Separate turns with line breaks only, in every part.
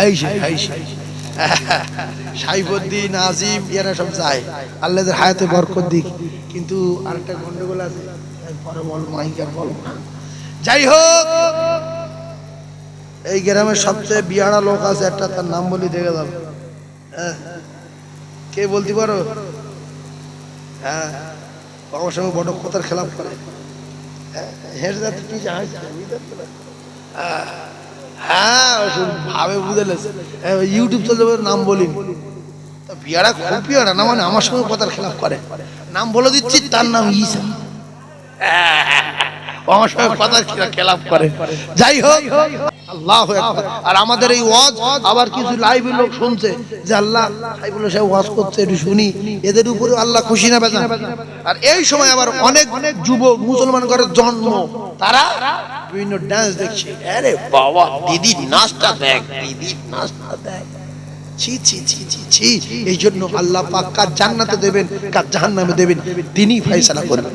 হাইসে হাইসে সাইফুদ্দিন আজিম এরা সব যায়। আল্লাহদের হায়াতে বরকত দিক। কিন্তু আরেকটা গন্ডগোল আছে যাই হোক এই গ্রামের সবচেয়ে বিয়াড়া লোক আছে একটা তার নাম বলি দেখে দাও। হ্যাঁ। কে বলতে পারো? হ্যাঁ। আমার সঙ্গে বড় কথার খেলাপ করে। হ্যাঁ, হেঁটে যাচ্ছে কি জাহাজ হ্যাঁ ওসব ভাবে বুঝে ইউটিউব চলতে পারে নাম বলিনি। তা বিয়ারা খুব পিয়ারা না মানে আমার সঙ্গে কথার খেলাপ করে। নাম বলে দিচ্ছি, তার নাম ইসা আমার সঙ্গে কথার খেলাফ করে। যাই হোক আর আমাদের এই ওয়াজ, আবার কিছু লোক শুনছে যে আল্লাহ সাহেব ওয়াজ করছে শুনি। এদের উপরে আল্লাহ খুশি না বেজান। আর এই সময় আবার অনেক অনেক যুবক মুসলমান জন্ম, তারা বিভিন্ন দেখছে। আরে বাবা, দিদির নাচটা দেখ, দিদির নাচটা দেখ। এই জন্য আল্লাহ পাক কার জান্নাতে দেবেন, কার জাহান্নামে দেবেন তিনি ফয়সালা করবেন।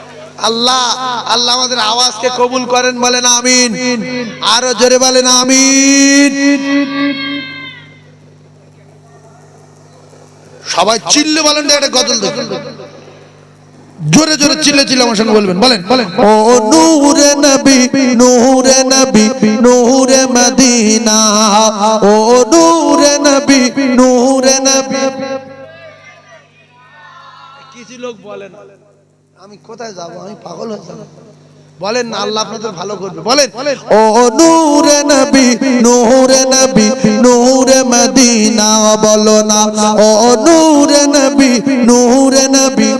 আল্লাহ আল্লাহ আমাদের আওয়াজকে কবুল করেন বলেন আমিন। আরও জোরে বলেন আমিন। সবাই চিল্লে বলেন একটা গজল জোরে জোরে চিল্লে চিল্লে আমার সঙ্গে বলবেন। বলেন বলেন। ও নূরে নবী নূরে নবী নূরে মদিনা। ও নূরে নবী নূরে নবী। কিছু লোক বলেন। আমি কোথায় যাব? আমি পাগল হয়ে যাব। বলেন না, আল্লাহ আপনাদের ভালো করবে। বলেন। ও নূরে নবী নূরে নবী, নূরে মদিনা, বলো না। ও নূরে নবী নূরে নবী।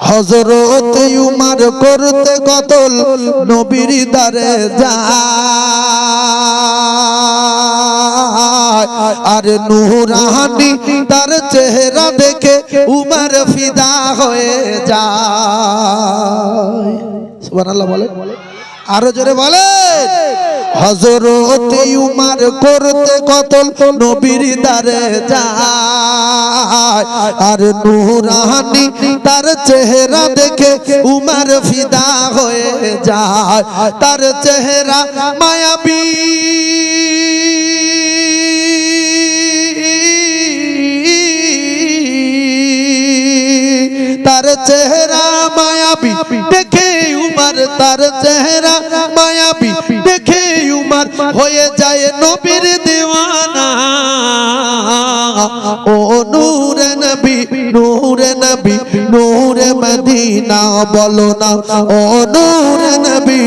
হজরত উমার করতে কতল নবীর দারে যায়। আর নুরানি তার চেহারা দেখে উমার ফিদা হয়ে যায়। সুবহানাল্লাহ বলে আরও জোরে বলে হজরত উমার করতে কতল নবীর দারে যায়। আর নুরানি তার চেহারা দেখে উমার ফিদা হয়ে যায়। তার চেহারা মায়াবী। তার চেহারা মায়াবী। দেখে উমার তার চেহারা মায়াবী। দেখে উমার হয়ে যায় নবীর দেওয়ানা। ও নূরে নবী নূরে নবী, নূরে মদিনা বলো না। ও নূরে নবী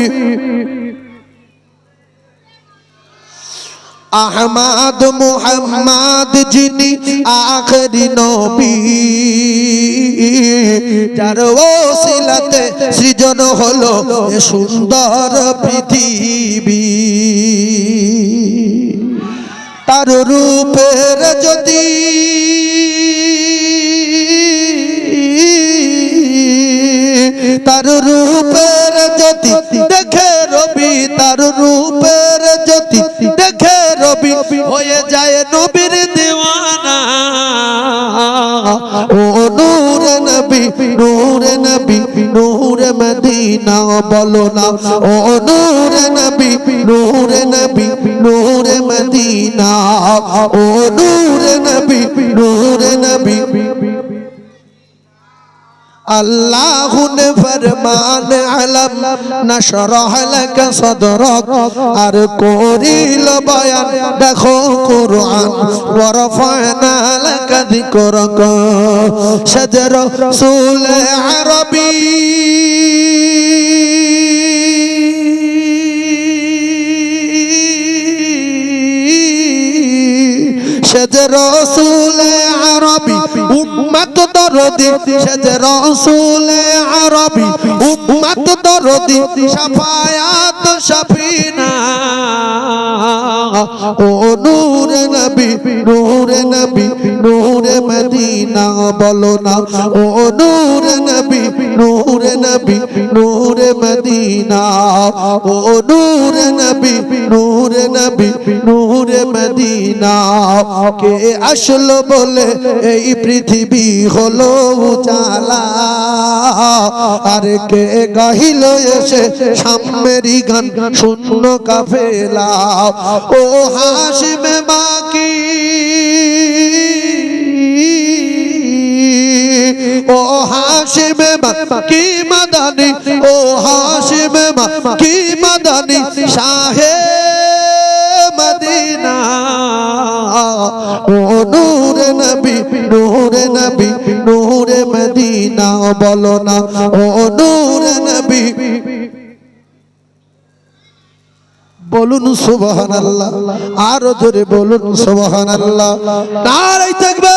আহমাদ মুহাম্মদ যিনি আখরি নবী। যার ওসিলাতে সৃজন হলো সুন্দর পৃথিবী। তার রূপের যদি তার রূপের হয়ে যায় নবীর দেওয়ানা। ও নূর নবী নূর নবী, নূর মদিনা বলো না। ও নূর নবী নূর নবী, নূর মদিনা। ও নূর নবী নূর নবী আল্লাহ নে ফরমান আলম নশরহ লক সদরক, আর করিল বয়ান, দেখো কোরআন ওয়ারফানা লক যিকরক শজর রাসূল আরবী। সেজ রসুল আরবি, উম্মত দরদি সেজ রসুল আরবি, উম্মত দরদি শাফায়াত শাফিনা ও নূর নবী নূর নবী, নূর মদিনা বলো না। ও নূরে নবী নূরে নবী, নূরে মদিনা। ও নূরে নবী, নূরে নবী, নূরে মদিনা। কে আসলো বলে, এই পৃথিবী হলো উজালা। আর কে গাহিল এসে সামেরি গান শূন্য কাফেলা। ও হাসিবে বাকি। নূরে নবী নূরে নবী, নূরে মদিনা, বলো না। ও নূরে নবী। বলুন সুবহানাল্লাহ। আরও জোরে বলুন সুবহানাল্লাহ। নারাই থাকবে